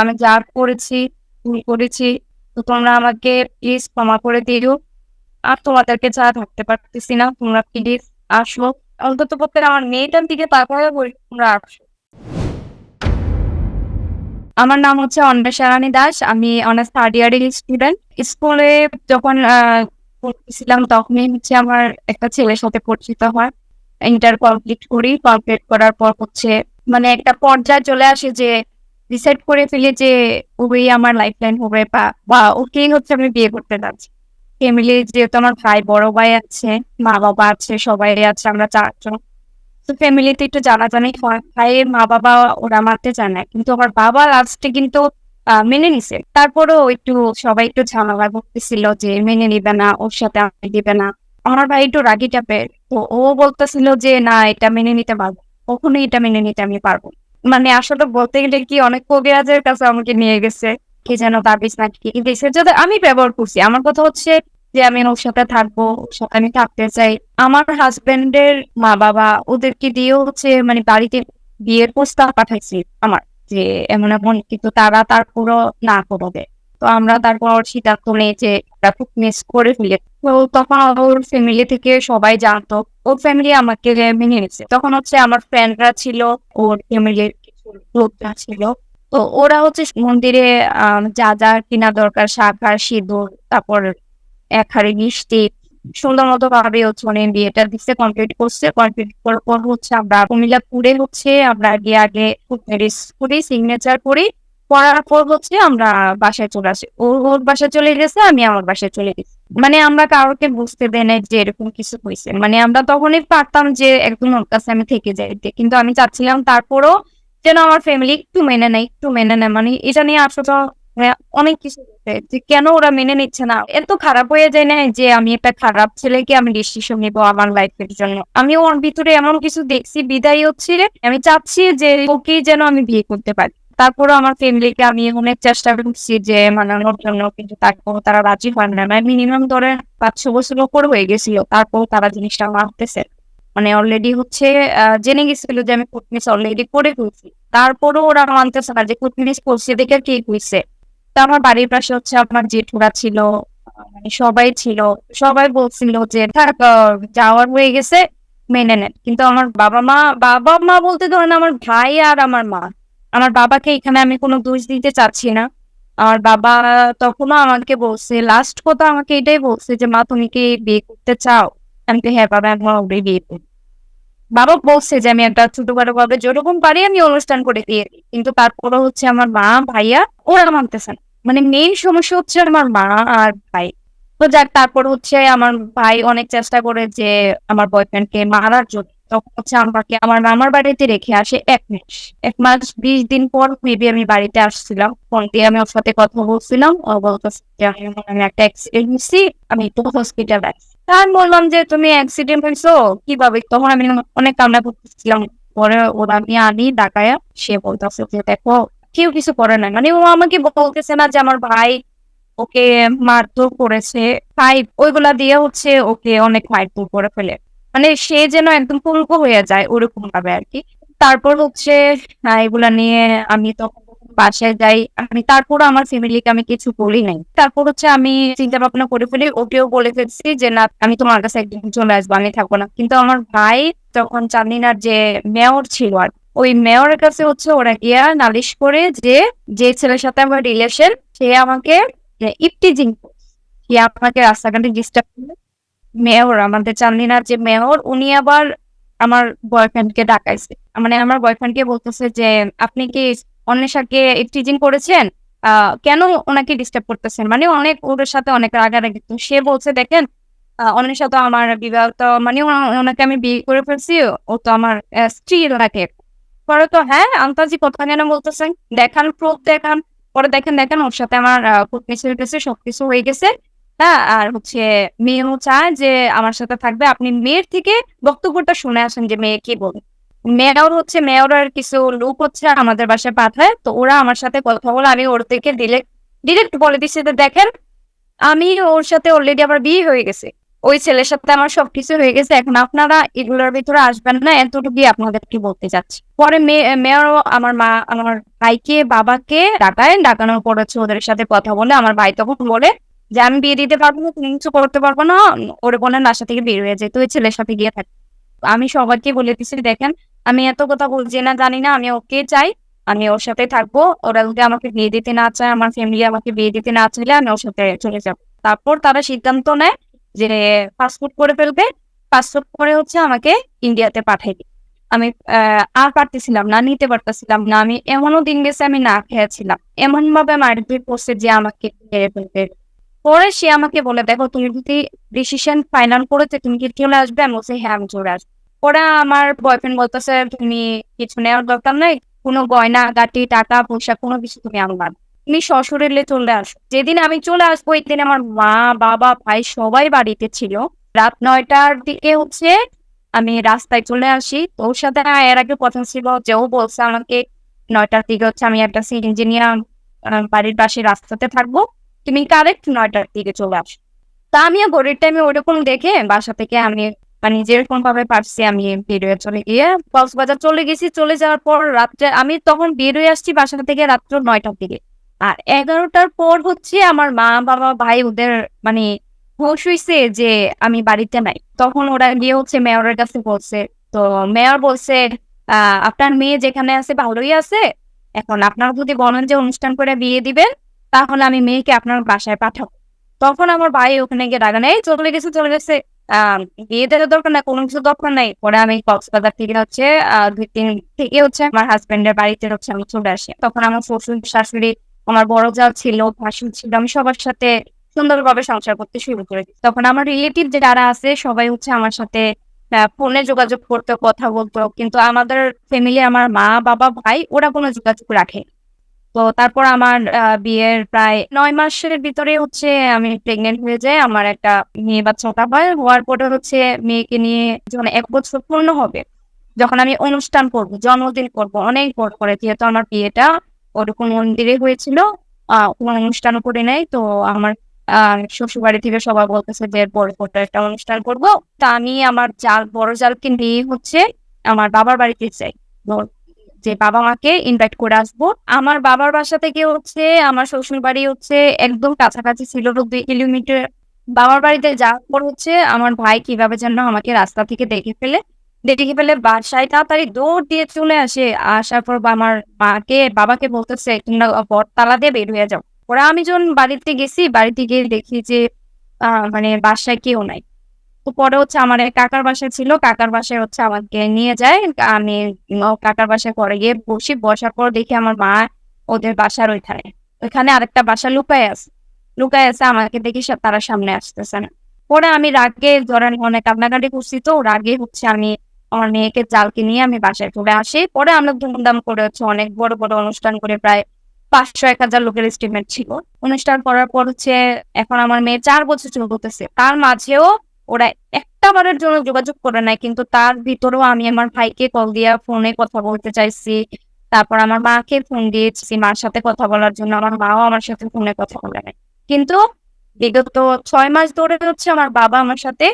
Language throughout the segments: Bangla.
আমি যা করেছি, ভুল করেছি, তো তোমরা আমাকে প্লিজ ক্ষমা করে দিও। আর তোমাদেরকে যা থাকতে পারতেছি না, তোমরা প্লিজ আসো। অন্তত পক্ষে আমার মেয়েটার দিকে তাকায় বলি, তোমরা আসো। আমার নাম হচ্ছে অন্বেষা রানী দাস, আমি অনার্স থার্ড ইয়ারের স্টুডেন্ট স্কুলে যখন পড়তেছিলাম তখনই হচ্ছে আমার একটা ছেলের সাথে পরিচিত হয়। ইন্টার কমপ্লিট করি কমপ্লিট করার পর হচ্ছে মানে একটা পর্যায়ে চলে আসে যে ডিসাইড করে ফেলি যে, ওই আমার লাইফ লাইন হবে বা বা ওকেই হচ্ছে আমি বিয়ে করতে যাচ্ছি। ফ্যামিলি যেহেতু আমার ভাই, বড় ভাই আছে মা বাবা আছে, সবাই আছে, আমরা চারজন। তো ফ্যামিলিতে একটু জানাজানি হয়, ভাইয়ের মা বাবা ওরা মানতে চায় কিন্তু আমার বাবা লাস্টে কিন্তু মেনে নিছে। তারপরেও একটু সবাই একটু ঝামেলা করতেছিল যে, মেনে নিবে না, ওর সাথে আমি দিবে না। আমার ভাই একটু রাগি টাইপের তো ও বলতেছিল যে, না, এটা মেনে নিতে পারব কখনোই এটা মেনে নিতে আমি পারব। মানে আসলে বলতে গেলে কি, অনেক কবিরাজের কাছে আমাকে নিয়ে গেছে। কি যেন তাবিজ নাকি দেশের যদি আমি ব্যবহার করছি। আমার কথা হচ্ছে যে আমি ওর সাথে থাকব আমি থাকতে চাই। আমার হাজবেন্ডের মা বাবা ওদেরকে দিয়ে হচ্ছে মানে বাড়িতে বিয়ের প্রস্তাব পাঠাইছি আমার যে এমন এমন কিন্তু তারা তার পুরো না করবে। তো আমরা তারপর সিদ্ধান্ত নেই যে আমরা খুব মিস করে ফেলে। তো তখন ওর ফ্যামিলি থেকে সবাই জানতো, ওর ফ্যামিলি আমাকে মেনে নিচ্ছে তখন হচ্ছে আমার ফ্রেন্ডরা ছিল, ওর ফ্যামিলির কিছু ছিল। তো ওরা হচ্ছে মন্দিরে যা যা কিনা দরকার আর সিঁদুর, তারপর এক হাড়ি মিষ্টি সুন্দর মতো ভাবে হচ্ছে মানে বিয়েটা দিচ্ছে কমপ্লিট করছে। কমপ্লিট করার পর হচ্ছে আমরা কুমিল্লাপুরে হচ্ছে আমরা গিয়ে আগে ম্যারেজ করি সিগনেচার করি। করার পর হচ্ছে আমরা বাসায় চলে আসি। ও ওর বাসায় চলে গেছে আমি আমার বাসায় চলে গেছি। মানে আমরা কাউকে বুঝতে দেয় নাই যে এরকম কিছু হয়েছে। মানে আমরা তখনই পারতাম যে একদম ওর কাছে আমি থেকে যাইতে কিন্তু আমি চাচ্ছিলাম তারপরও যেন আমার ফ্যামিলি একটু মেনে নেয় একটু মেনে নেয়। মানে এটা নিয়ে আসলে হ্যাঁ, অনেক কিছু যে কেন ওরা মেনে নিচ্ছে না? এত খারাপ হয়ে যায় না যে আমি একটা খারাপ ছেলেকে আমি ডিসিশন নিবো আমার লাইফের জন্য? আমি ওর ভিতরে এমন কিছু দেখছি বিদায় হচ্ছে আমি চাচ্ছি যে ওকে যেন আমি বিয়ে করতে পারি। তারপরে আমার ফ্যামিলিকে আমি অনেক চেষ্টা করছি যে মানানোর জন্য, কিন্তু তারপর তারা রাজি হয় না। মানে মিনিমাম ধরে পাঁচ ছ বছর উপর হয়ে গেছিল তারপর তারা জিনিসটা মানতেছে। মানে অলরেডি হচ্ছে জেনে গেছিল যে আমি কুটমিস অলরেডি করে ফেলছি। তারপরও ওরা মানতেছে না যে কুটমিস করছে দেখে কি হয়েছে তা আমার বাড়ির পাশে হচ্ছে আমার জেঠুরা ছিল মানে সবাই ছিল। সবাই বলছিল যে, থাক যাওয়ার হয়ে গেছে, মেনে নেন কিন্তু আমার বাবা মা বাবা মা বলতে ধরেন আমার ভাই আর আমার মা। আমার বাবাকে এখানে আমি কোনো দোষ দিতে চাচ্ছি না। আমার বাবা তখনও আমাকে বলছে লাস্ট কথা আমাকে এটাই বলছে যে, মা, তুমি কি বিয়ে করতে চাও? আমি তো হ্যাঁ বাবা, আমি অলরেডি বিয়ে করি বাবা বলছে যে, আমি একটা ছোটখাটো ভাবে যেরকম পারি আমি অনুষ্ঠান করে দিয়ে দিই। কিন্তু তারপরে হচ্ছে আমার মা, ভাইয়া, ওরা মানতেছে না। মানে মেইন সমস্যা হচ্ছে আমার মা আর ভাই। তো যাক, তারপর হচ্ছে আমার ভাই অনেক চেষ্টা করে যে, আমার বয়ফ্রেন্ডকে মারার জন্য। তখন হচ্ছে আমাকে আমার মামার বাড়িতে রেখে আসে এক মাস। এক মাস, বিশ দিন পর মেবি আমি বাড়িতে আসছিলাম। ফোন দিয়ে আমি ওর সাথে কথা বলছিলাম। আমি- একটা অ্যাক্সিডেন্ট হয়েছি, আমি একটু হসপিটাল আছি। আমি বললাম যে, তুমি অ্যাক্সিডেন্ট হয়েছো? কীভাবে? তখন আমি অনেক কান্না করতেছিলাম। পরে ওরা আমি আনি ডাকায়া সে বলতেছে যে, দেখো, কেউ কিছু করে না মানে ও আমাকে বলতেছে না যে, আমার ভাই ওকে মারধর করেছে। ফাইট ওইগুলা দিয়ে হচ্ছে ওকে অনেক মারধর করে ফেলে। মানে সে যেন একদম পুলক হয়ে যায় ওরকম ভাবে আর কি। তারপর হচ্ছে এগুলা নিয়ে আমি তখন বাসায় যাই। আমি তারপর আমার ফ্যামিলিকে আমি কিছু বলি নাই। তারপর হচ্ছে আমি চিন্তা ভাবনা করে ফেলি, ওকেও বলে ফেলছি যে, না, আমি তোমার কাছে একদিন চলে আসব, আমি থাকব না। কিন্তু আমার ভাই তখন চান্দিনার যে মেয়র ছিল আর ওই মেয়রের কাছে হচ্ছে ওরা গিয়া নালিশ করে যে যে ছেলের সাথে আমার রিলেশন সে আমাকে ইপটিজিং সে আমাকে রাস্তাঘাটে ডিস্টার্ব করবে মেয়র, আমাদের চান্দিনার যে মেয়র, উনি আবার আমার বয়ফ্রেন্ডকে ডাকাইছে। মানে আমার বয়ফ্রেন্ডকে বলতেছে যে, আপনি কি অন্বেষাকে টিজিং করেছেন? কেন ওনাকে ডিস্টার্ব করতেছেন? মানে অনেক ওর সাথে অনেক রাগারাগি। তো সে বলছে, দেখেন অন্বেষা তো আমার বিবাহ তো মানে ওনাকে আমি বিয়ে করে ফেলছি, ও তো আমার স্ত্রী লাগে পরে তো হ্যাঁ আন্তাজি কথা কেন বলতেছেন? দেখান প্রুফ দেখান। পরে দেখেন দেখেন, ওর সাথে আমার ফুটনেস হয়ে গেছে সবকিছু হয়ে গেছে। হ্যাঁ আর হচ্ছে মেয়েও চায় যে আমার সাথে থাকবে। আপনি মেয়ের থেকে বক্তব্যটা শুনে আসেন যে মেয়ে কি বলে। মেয়েরাও হচ্ছে মেয়রের কিছু লোক হচ্ছে আমাদের বাসায় পাঠায়। তো ওরা আমার সাথে কথা বলে, আমি ওর থেকে ডিরেক্ট ডিরেক্ট বলে দিচ্ছি যে দেখেন। আমি ওর সাথে অলরেডি আমার বিয়ে হয়ে গেছে। ওই ছেলের সাথে আমার সবকিছু হয়ে গেছে। এখন আপনারা এগুলোর ভিতরে আসবেন না, এতটুকুই আপনাদেরকে বলতে চাচ্ছি। পরে মেয়র আমার মা, আমার ভাইকে, বাবাকে ডাকায়। ডাকানোর পর হচ্ছে ওদের সাথে কথা বলে, আমার ভাই তখন বলে যে আমি বিয়ে দিতে পারব না, তুমি কিছু করতে পারব না, ওরে বলেন বাসা থেকে বের হয়ে যেত ওই ছেলের সাথে গিয়ে থাকে। আমি সবাইকে বলে দিচ্ছি দেখেন, আমি এত কথা বলছি না, জানি না, আমি ওকে চাই, আমি ওর সাথে থাকব, ওরা যদি আমাকে বিয়ে দিতে না চায়, আমার ফ্যামিলি আমাকে বিয়ে দিতে না চাইলে আমি ওর সাথে চলে যাব। তারপর তারা সিদ্ধান্ত নেয় যে পাসপোর্ট করে ফেলবে পাসপোর্ট করে হচ্ছে আমাকে ইন্ডিয়াতে পাঠাই আমি আর পারতেছিলাম না, নিতে পারতেছিলাম না, আমি এমনও দিন গেছে আমি না খেয়েছিলাম। এমন ভাবে মারপিট করছে যে আমাকে ফেলবে। পরে সে আমাকে বলে, দেখো, তুমি যদি ডিসিশন ফাইনাল করেছে, তুমি কি চলে আসবে? আমি বলছি হ্যাঁ আমি চলে আসব। পরে আমার বয়ফ্রেন্ড বলতেছে, তুমি কিছু নেওয়ার দরকার নেই, কোনো গয়না, গাটি, টাকা, পয়সা, কোনো কিছু তুমি আনবা তুমি সশরীরে চলে আসো। যেদিন আমি চলে আসব, ওই দিন আমার মা, বাবা, ভাই সবাই বাড়িতে ছিল। রাত নয়টার দিকে হচ্ছে আমি রাস্তায় চলে আসি। তো ওর সাথে এর আগে কথা ছিল যে ও বলছে আমাকে, নয়টার দিকে হচ্ছে আমি একটা ইঞ্জিনিয়ার বাড়ির পাশে রাস্তাতে থাকব। তুমি কারেক্ট নয়টার দিকে চলে আসো। তা আমি ঘড়ির টাইমে ওরকম দেখে বাসা থেকে আমি মানে যেরকম ভাবে পারছি আমি বেরোয় চলে গিয়ে কক্সবাজার চলে গেছি। চলে যাওয়ার পর রাত্রে আমি তখন বেরোয় আসছি বাসা থেকে রাত্র নয়টার দিকে। আর এগারোটার পর হচ্ছে আমার মা, বাবা, ভাই ওদের মানে হোশ হইছে যে আমি বাড়িতে নাই। তখন ওরা গিয়ে হচ্ছে মেয়রের কাছে বলছে, তো মেয়র বলছে আপনার মেয়ে যেখানে আছে ভালোই আছে। এখন আপনার যদি বলেন যে অনুষ্ঠান করে বিয়ে দিবেন তাহলে আমি মেয়েকে আপনার বাসায় পাঠাবো। তখন আমার ভাই ওখানে গিয়ে ডাকা নেই চলে গেছে চলে গেছে। বিয়ে দেওয়ার দরকার নাই, কোনো কিছু দরকার নাই। পরে আমি কক্সবাজার থেকে হচ্ছে দুই তিন থেকে হচ্ছে আমার হাজবেন্ডের বাড়িতে হচ্ছে আমি চলে আসি। তখন আমার শ্বশুর, শাশুড়ি, আমার বড় যা ছিল ভাসুর ছিল, আমি সবার সাথে সুন্দরভাবে সংসার করতে শুরু করে তখন আমার রিলেটিভ যারা আছে, সবাই হচ্ছে আমার সাথে ফোনে যোগাযোগ করতে, কথা বলতো। কিন্তু আমাদের ফ্যামিলি আমার মা, বাবা, ভাই, ওরা কোনো যোগাযোগ রাখে তো তারপর আমার বিয়ের প্রায় নয় মাসের ভিতরে হচ্ছে আমি প্রেগনেন্ট হয়ে যাই। আমার একটা মেয়ে বাচ্চাটা হয়। হওয়ার পরে হচ্ছে মেয়েকে নিয়ে যখন এক বছর পূর্ণ হবে, যখন আমি অনুষ্ঠান করব, জন্মদিন করব, অনেক বড় করে, যেহেতু আমার বিয়েটা ওরকম মন্দিরে হয়েছিল কোনো অনুষ্ঠানও করে নাই। তো আমার শ্বশুর বাড়ি থেকে সবাই বলতেছে যে বড় করে একটা অনুষ্ঠান করব। তা আমি আমার জাল, বড় জালকে নিয়ে হচ্ছে আমার বাবার বাড়িতে চাই যে বাবা মাকে ইনভাইট করে আসব। আমার বাবার বাসা থেকে হচ্ছে আমার শ্বশুর বাড়ি হচ্ছে একদম কাছাকাছি ছিল দুই কিলোমিটার। বাবার বাড়িতে যাওয়ার পর হচ্ছে আমার ভাই কীভাবে যেন আমাকে রাস্তা থেকে দেখে ফেলে। দেখে ফেলে বাসায় তাড়াতাড়ি দৌড় দিয়ে চলে আসে। আসার পর আমার মাকে, বাবাকে বলতেছে, তোমরা তালা দিয়ে বের হয়ে যাও। ওরা আমি যখন বাড়িতে গেছি, বাড়িতে গিয়ে দেখি যে মানে বাসায় কেউ নাই। তো পরে হচ্ছে আমার কাকার বাসায় ছিল, কাকার বাসায় হচ্ছে আমাকে নিয়ে যায়। আমি কাকার বাসায় পরে গিয়ে বসি। বসার পর দেখি আমার মা ওদের বাসার ওইখানে। ওইখানে আরেকটা বাসা লুকায় আছে। লুকায় আছে, আমাকে দেখি তারা সামনে আসতেছে না। পরে আমি রাগে, ধরেন অনেক কান্নাকাটি করছি তো, রাগে হচ্ছে আমি আমার মেয়েকে জালকে নিয়ে আমি বাসায় চলে আসি। পরে আমরা ধুমধাম করে হচ্ছে অনেক বড় বড় অনুষ্ঠান করে প্রায় পাঁচশো এক হাজার লোকের এস্টিমেট ছিল। অনুষ্ঠান করার পর হচ্ছে এখন আমার মেয়ে চার বছর চলতেছে। তার মাঝেও ওরা একটা বারের জন্য যোগাযোগ করে নাই, কিন্তু তার ভিতরেও আমি আমার ভাইকে কল দিয়া ফোনে কথা বলতে চাইছি। তারপর আমার মাকে ফোন দিয়েছি, মার সাথে কথা বলার জন্য। আমার মাও আমার সাথে ফোনে কথা বলে নাই। কিন্তু বিগত ছয় মাস ধরে হচ্ছে আমার বাবা আমার সাথে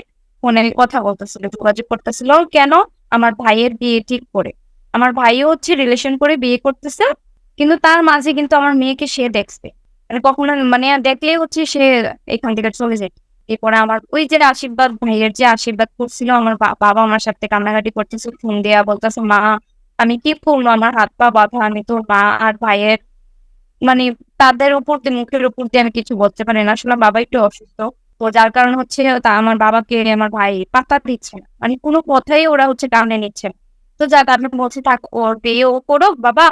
ফোনে কথা বলতেছিল, যোগাযোগ করতেছিল। কেন? আমার ভাইয়ের বিয়ে ঠিক করে। আমার ভাইও হচ্ছে রিলেশন করে বিয়ে করতেছে, কিন্তু তার মাঝে কিন্তু আমার মেয়েকে সে দেখছে। মানে কখনো মানে দেখলেই হচ্ছে সে এখান থেকে চলে যায়। এরপরে আমার ওই যে আশীর্বাদ ভাইয়ের যে আশীর্বাদ করছিল, আমার বাবা আমার সাথে কান্নাকাটি করতেছে ফোন দেয়া বলতেছে, মা, আমি কি করল আমার হাত পা বাঁধা, আমি তোর মা আর ভাইয়ের মানে তাদের উপর দিয়ে, মুখের উপর দিয়ে আমি কিছু বলতে পারি না। আসলে বাবা একটু অসুস্থ। তো যার কারণ হচ্ছে তা আমার বাবাকে, আমার ভাই পাতা দিচ্ছে না। মানে কোনো কথাই ওরা হচ্ছে টানে নিচ্ছে তো যাক, আমি বলছি, থাক, ওর বিয়ে ও করো বাবা।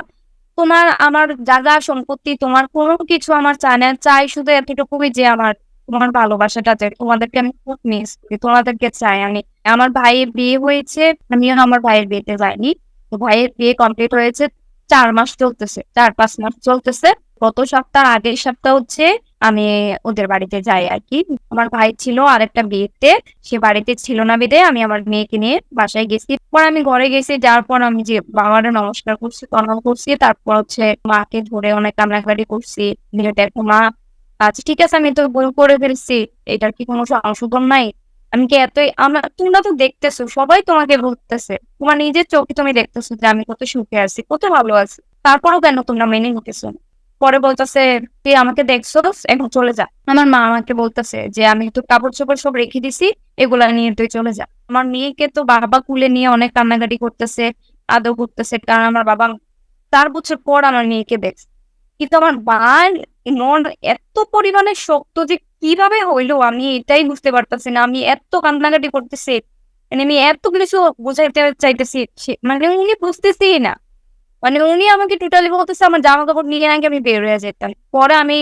তোমার, আমার যা যা সম্পত্তি, তোমার কোনো কিছু আমার চায় না। চাই শুধু এতটুকুই যে আমার তোমার ভালোবাসাটা যে তোমাদেরকে আমি খুব মিস করি, তোমাদেরকে চাই আমি। আমার ভাইয়ের বিয়ে হয়েছে, আমিও আমার ভাইয়ের বিয়েতে যাইনি। তো ভাইয়ের বিয়ে কমপ্লিট হয়েছে, চার মাস চলতেছে, চার পাঁচ মাস চলতেছে। গত সপ্তাহ, আগের সপ্তাহ হচ্ছে আমি ওদের বাড়িতে যাই আর কি। আমার ভাই ছিল আরেকটা বিয়েতে, সে বাড়িতে ছিল না বেঁধে আমি আমার মেয়েকে নিয়ে বাসায় গেছি। পর আমি ঘরে গেছি যার পর আমি যে বাবার নমস্কার করছি, প্রণাম করছি, তারপর হচ্ছে মাকে ধরে অনেক কান্নাকাটি করছি মা আচ্ছা ঠিক আছে, আমি তো বই করে ফেলছি। এটার কি কোনো সংশোধন নাই? আমি কি এতই, আমার, তোমরা তো দেখতেছো, সবাই তোমাকে বলতেছে। তোমার নিজের চোখে তুমি দেখতেছো যে আমি কত সুখে আছি, কত ভালো আছি। তারপরও কেন তোমরা মেনে নিতেছো? পরে বলতেছে, তুই আমাকে দেখছ, এখন চলে যা। আমার মা আমাকে বলতেছে যে, আমি তো কাপড় চোপড় সব রেখে দিছি, এগুলা নিয়ে তুই চলে যা। আমার মেয়েকে তো বাবা কুলে নিয়ে অনেক কান্নাকাটি করতেছে আদৌ করতেছে, কারণ আমার বাবা চার বছর পর আমার মেয়েকে দেখছে। কিন্তু আমার মার মন এত পরিমাণে শক্ত যে কীভাবে হইল আমি এটাই বুঝতে পারতেছি না। আমি এত কান্নাকাটি করতেছি মানে আমি এত কিছু বোঝাইতে চাইতেছি মানে উনি বুঝতেছি না। মানে উনি আমাকে টোটালি বলতেছে, আমার জামা কাপড় নিয়ে নাকি আমি বের হয়ে যেতাম। পরে আমি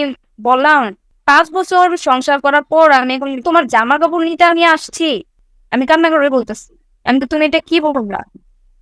বললাম, পাঁচ বছর সংসার করার পর আমি এখন তোমার জামা কাপড় নিতে আমি আসছি। আমি কান্না করে বলতেছি, আমি তো তুমি এটা কি বললা?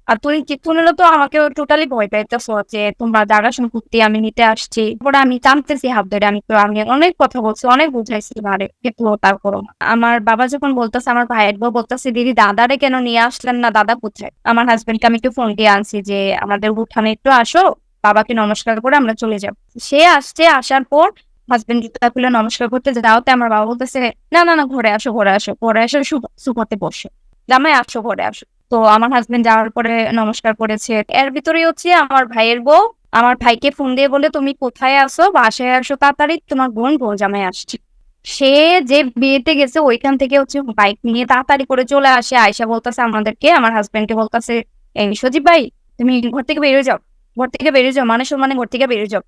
আর কি তুমি তো আমাকে টোটালি ভয় পাইতেছো যে তোমরা জায়গা সম্পত্তি আমি নিতে আসছি। পরে আমি টানতেছি হাত ধরে, আমি তো, আমি অনেক কথা বলছি, অনেক বুঝাইছি আরে কিন্তু তারপরও আমার বাবা যখন বলতেছে, আমার ভাইয়ের বউ বলতেছে, দিদি, দাদারে কেন নিয়ে আসলেন না? দাদা কোথায়? আমার হাজবেন্ডকে আমি একটু ফোন দিয়ে আনছি যে, আমাদের উঠানে একটু আসো, বাবাকে নমস্কার করে আমরা চলে যাব। সে আসছে, আসার পর হাজবেন্ড খুলে নমস্কার করতে যাওয়াতে আমার বাবা বলতেছে, না না না, ঘরে আসো ঘরে আসো। ঘরে আসো সুপাতে বসো। জামাই, আসো, ঘরে আসো। তো আমার হাজবেন্ড যাওয়ার পরে নমস্কার করেছে। এর ভিতরে হচ্ছে আমার ভাইয়ের বউ, আমার ভাইকে ফোন দিয়ে বলে, তুমি কোথায় আসো বাসায় আসো তাড়াতাড়ি, তোমার বোন বউ জামাই আসছে। সে যে বিয়েতে গেছে, ওইখান থেকে হচ্ছে বাইক নিয়ে তাড়াতাড়ি করে চলে আসে। আয়সা বলতেছে আমাদেরকে, আমার হাজবেন্ডকে বলতেছে, এই সজীব ভাই, তুমি ঘর থেকে বেরিয়ে যাও, ঘর থেকে বেরিয়ে যাও মানে মানে ঘর থেকে বেরিয়ে যাও।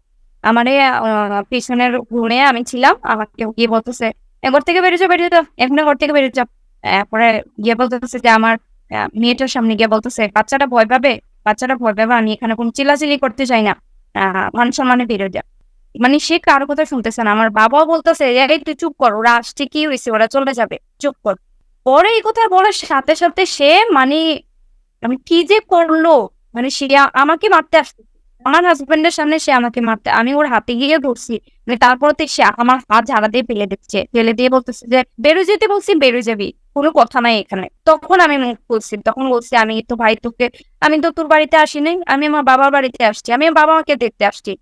আমারে পিছনের ঘুরে আমি ছিলাম, আমাকে গিয়ে বলতেছে ঘর থেকে বেরিয়ে যাও বেরিয়ে যাও এখন ঘর থেকে বেরিয়ে যাও। তারপরে গিয়ে বলতেছে যে, আমার মেয়েটার সামনে গিয়ে বলতেছে, বাচ্চাটা ভয় পাবে? বাচ্চাটা ভয় পাবে? আমি এখানে কোনো চিল্লাচিল্লি করতে চাই না। মান সম্মানে বেরো যা। মানে সে কারও কথা শুনতেছে না। আমার বাবাও বলতেছে তুই চুপ কর, ওরা আসছে, কি হয়েছে? ওরা চলে যাবে। চুপ কর। পরে এই কথা বলার সাথে সাথে সে মানে আমি কি যে করল? মানে সে আমাকে মারতে আসছে আমার হাজবেন্ডের সামনে সে আমাকে মারতে, আমি ওর হাতে গিয়ে ধরছি। মানে তারপর সে আমার হাত ঝাড়া দিয়ে ফেলে দিচ্ছে। ফেলে দিয়ে বলতেছে যে বেরো যেতে বলছি বেরো যাবি। কোনো কথা নাই এখানে। তখন আমি মুখ বলছি তখন বলছি, আমি তো ভাই তোকে, আমি তো তোর বাড়িতে আসি নাই, আমি আমার বাবার বাড়িতে আসছি, আমি বাবা মাকে দেখতে আসছি।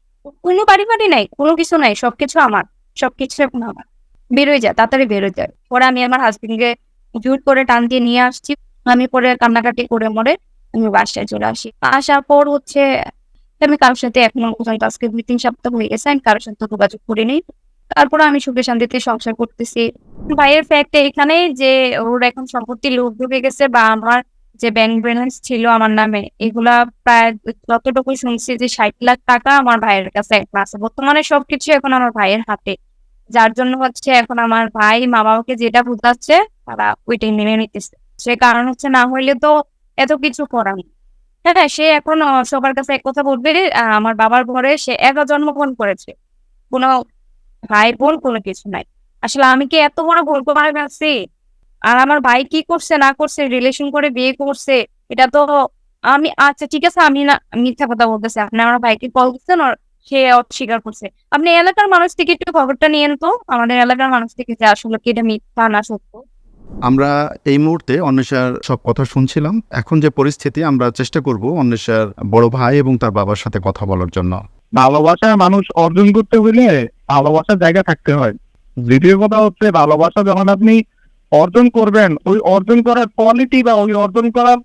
কোনো বাড়ি বাড়ি নাই, কোনো কিছু নাই, সবকিছু আমার, সবকিছু এখন আমার। বেরোয় যায়, তাড়াতাড়ি বেরোয় যায়। পরে আমি আমার হাজবেন্ডকে জুট করে টান দিয়ে নিয়ে আসছি। আমি পরে কান্নাকাটি করে মরে আমি বাসায় চলে আসি। আসার পর হচ্ছে, আমি কারোর সাথে এখনও পর্যন্ত আজকে দুই তিন সপ্তাহ হয়ে গেছে, আমি কারোর সাথে যোগাযোগ করিনি। তারপরে আমি সুখে শান্তিতে সংসার করতেছি। ভাইয়ের ফ্যাক্ট এখানে যে ওর এখন সম্পত্তি লোক ঢুকে গেছে বা আমার যে ব্যাংক ব্যালেন্স ছিল আমার নামে, এগুলা প্রায় যতটুকু শুনছি যে ষাট লাখ টাকা আমার ভাইয়ের কাছে এখন আছে। বর্তমানে সবকিছু এখন আমার ভাইয়ের হাতে। যার জন্য হচ্ছে এখন আমার ভাই মা বাবাকে যেটা বুঝাচ্ছে তারা ওইটাই মেনে নিতেছে। সে কারণ হচ্ছে না হইলে তো এত কিছু করার। হ্যাঁ সে এখন সবার কাছে এক কথা বলবে আমার বাবার ঘরে সে একা জন্মগ্রহণ করেছে। কোনো ভাই বোন কোনো কিছু নাই। আসলে আমি কি এত বড় ভুল করে ফেলছি? আর আমার ভাই কি করছে না করছে রিলেশন করে বিয়ে করছে এটা তো আমি আচ্ছা ঠিক আছে আমি না মিথ্যা কথা বলতেছি। আপনি আমার ভাইকে কল দিচ্ছেন আর সে অস্বীকার করছে। আপনি এলাকার মানুষ থেকে একটু খবরটা নিয়েন তো। আমাদের এলাকার মানুষ থেকে যে আসলে কি এটা মিথ্যা না সত্য। আমরা এই মুহূর্তে অন্বেষার সব কথা শুনছিলাম। এখন যে পরিস্থিতি আমরা চেষ্টা করব অন্বেষার বড় ভাই এবং তার বাবার সাথে কথা বলার জন্য। ভালোবাসা মানুষ অর্জন করতে হলে ভালোবাসার জায়গা থাকতে হয়। দ্বিতীয় কথা হচ্ছে, ভালোবাসা যখন আপনি অর্জন করবেন, ওই অর্জন করার কোয়ালিটি বা ওই অর্জন করার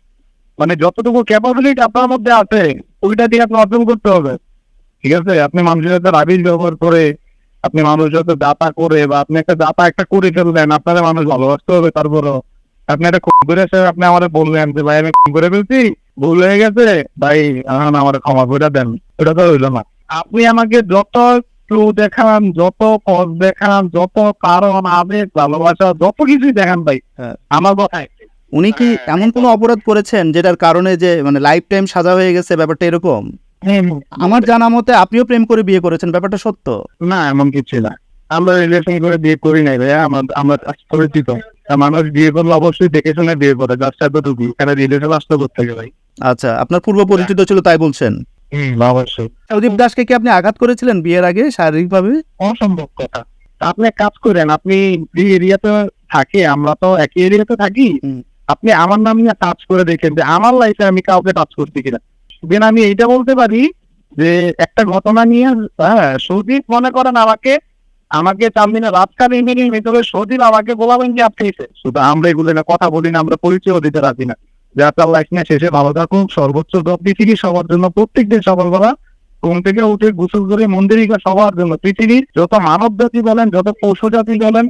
মানে যতটুকু ক্যাপাবিলিটি আপনার মধ্যে আছে, ওইটা দিয়ে আপনি অর্জন করতে হবে। ঠিক আছে? আপনি মানুষের সাথে রাবিশ ব্যবহার করে, আপনি মানুষের সাথে দাতা করে বা আপনি একটা দাতা একটা করে ফেললেন, আপনারা মানুষ ভালোবাসতে হবে তারপরও। আপনি একটা খুন করে এসে আপনি আমাদের বললেন যে, ভাই, আমি খুন করে ফেলছি, ভুল হয়ে গেছে, ভাই, আমার ক্ষমা করে দেন। ওটা তো হইল না। আপনি আমাকে যত ক্লু দেখান যত পথ দেখান যত কারণ আবেগ ভালোবাসা যত কিছুই দেখান ভাই হ্যাঁ। আমার কথায় উনি কি হ্যাঁ, এমন কোনো অপরাধ করেছেন যেটার কারণে যে মানে লাইফ টাইম সাজা হয়ে গেছে ব্যাপারটা এরকম? আমার জানা মতে আপনিও প্রেম করে বিয়ে করেছেন ব্যাপারটা সত্য? না এমন কিছু না। আমরা রিলেশন করে বিয়ে করি নাই ভাইয়া আমার আমরা পরিচিত। মানুষ বিয়ে করলে অবশ্যই দেখে শুনে বিয়ে করে যার সাথে ঢুকি এখানে রিলেশন আসতে করতে গেলে ভাই? আচ্ছা আপনার পূর্ব পরিচিত ছিল তাই বলছেন? অবশ্যই। অদীপ দাসকে কি আপনি আঘাত করেছিলেন বিয়ের আগে শারীরিকভাবে? অসম্ভব কথা। আপনি এক কাজ করেন আপনি যে এরিয়াতে থাকে আমরা তো একই এরিয়াতে থাকি। আপনি আমার নাম নিয়ে টাচ করে দেখেন যে আমার লাইফে আমি কাউকে টাচ করছি কিনা। দেন আমি এইটা বলতে পারি যে একটা ঘটনা নিয়ে হ্যাঁ সুদীপ মনে করেন আমাকে আমাকে চান্দিনা রাতকার ইমেনের ভিতরে সচিব আমাকে বলাবেন যে আপনি শুধু আমরা এগুলো না কথা বলি না আমরা পরিচয় দিতে রাজি না। যে আপনার লাইফ না শেষে ভালো থাকুন সর্বোচ্চ দর পৃথিবীর সবার জন্য প্রত্যেক দিন সকালবেলা ঘুম থেকে উঠে গোসল করে মন্দিরে গিয়ে সবার জন্য পৃথিবীর যত মানব জাতি বলেন যত পশু জাতি বলেন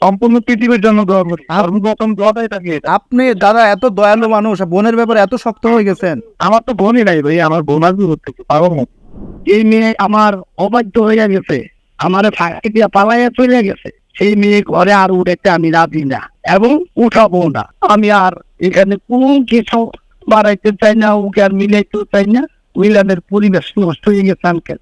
সম্পূর্ণ পৃথিবীর জন্য দোয়া করি। সর্বপ্রথম দোয়াটাই থাকে আপনি দাদা এত দয়ালু মানুষ বোনের ব্যাপারে এত শক্ত হয়ে গেছেন। আমার তো বোনই নাই ভাই আমার বোন আসবে থেকে পারব এই মেয়ে আমার অবাধ্য হয়ে গেছে আমার ফাঁকি দিয়ে পালাইয়া চলে গেছে। সেই মেয়ে ঘরে আর উঠেতে আমি রাজি না এবং উঠাবো না। আমি আর এখানে কোন কিছু বাড়াইতে চাই না, ওকে আর মিলাইতে চাই না। মিলানের পরিবেশ নষ্ট হয়ে গেছে আঙ্কেল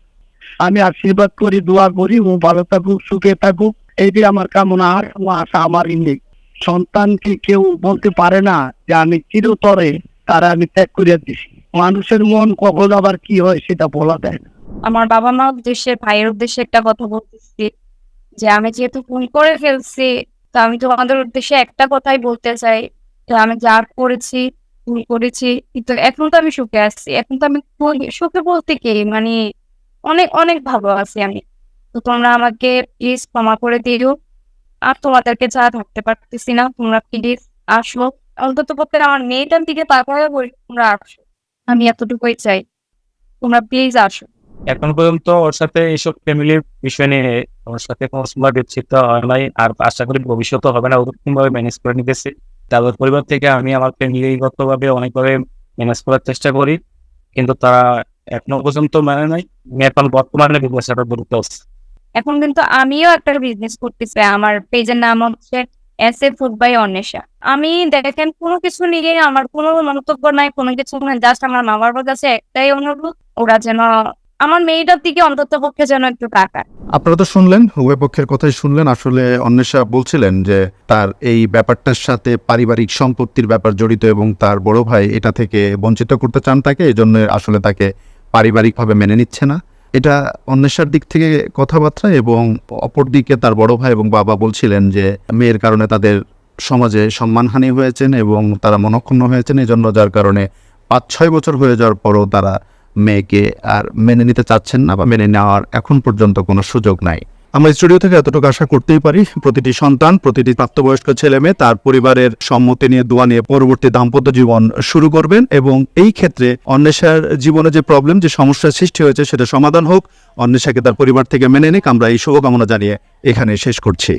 আমি আশীর্বাদ করি, দোয়া করি, ও ভালো থাকুক, সুখে থাকুক। এইটি আমার কামনা, আর আশা আমারই নেই। সন্তানকে কেউ বলতে পারে না যে আমি চিরতরে তারা আমি ত্যাগ করিয়া দিছি। মানুষের মন কখন আবার কি হয় সেটা বলা যায় আমার বাবা মা উদ্দেশ্যে, ভাইয়ের উদ্দেশ্যে একটা কথা বলতেছি। যে আমি যেহেতু ভুল করে ফেলছি, তো আমি তোমাদের উদ্দেশ্যে একটা কথাই বলতে চাই। আমি যা করেছি, ভুল করেছি, কিন্তু এখন তো আমি সুখে আছি। এখন তো আমি সুখে বলতে কি? মানে অনেক অনেক ভালো আছি আমি। তো তোমরা আমাকে প্লিজ ক্ষমা করে দিও। আর তোমাদেরকে যা থাকতে পারতেছি না। তোমরা প্লিজ আসো। অন্তত পক্ষে আমার মেয়েটার দিকে তাকায় বলি, তোমরা আসো। আমি এতটুকুই চাই। তোমরা প্লিজ আসো। এখন পর্যন্ত ওর সাথে এইসব ফ্যামিলির বিষয় নিয়ে ওর সাথে কোনো সময় বিচ্ছিন্ন হয় নাই। আর আশা করি ভবিষ্যতে হবে না, ওরকম ভাবে ম্যানেজ করে নিতেছি। তাদের পরিবার থেকে আমি আমার ফ্যামিলিগত ভাবে অনেকভাবে ম্যানেজ করার চেষ্টা করি, কিন্তু তারা এখনও পর্যন্ত মানে নাই। এখন বর্তমানে ব্যবসাটা গুরুত্ব হচ্ছে এখন কিন্তু আমিও একটা বিজনেস করতেছি। আমার পেজের নাম হচ্ছে S A food by Anwesha আমি দেখেন কোনো কিছু নিয়ে আমার কোনো মন্তব্য নাই, কোনো কিছু জাস্ট আমার মামার কাছে একটাই অনুরোধ, ওরা যেন আমার মেয়েটার দিকে অন্তত পক্ষে যেন একটু তাকায়। আপনারা তো শুনলেন, উভয় পক্ষের কথাই শুনলেন। আসলে অন্বেষা বলছিলেন যে তার এই ব্যাপারটার সাথে পারিবারিক সম্পত্তির ব্যাপার জড়িত এবং তার বড় ভাই এটা থেকে বঞ্চিত করতে চান তাকে এই জন্য আসলে তাকে পারিবারিকভাবে মেনে নিচ্ছে না। এটা অন্বেষার দিক থেকে কথাবার্তা এবং অপরদিকে তার বড় ভাই এবং বাবা বলছিলেন যে মেয়ের কারণে তাদের সমাজে সম্মানহানি হয়েছেন এবং তারা মনক্ষুণ্ণ হয়েছেন এই জন্য যার কারণে পাঁচ ছয় বছর হয়ে যাওয়ার পরও তারা মেয়েকে আর মেনে নিতে চাচ্ছেন না বা মেনে নেওয়ার এখন পর্যন্ত কোনো সুযোগ নাই। আমরা স্টুডিও থেকে এতটুকু আশা করতেই পারি, প্রতিটি সন্তান, প্রতিটি প্রাপ্তবয়স্ক ছেলে মেয়ে তার পরিবারের সম্মতি নিয়ে দোয়া নিয়ে পরবর্তী দাম্পত্য জীবন শুরু করবেন এবং এই ক্ষেত্রে অন্বেষার জীবনে যে প্রবলেম যে সমস্যার সৃষ্টি হয়েছে সেটা সমাধান হোক। অন্বেষাকে তার পরিবার থেকে মেনে নিক। আমরা এই শুভকামনা জানিয়ে এখানে শেষ করছি।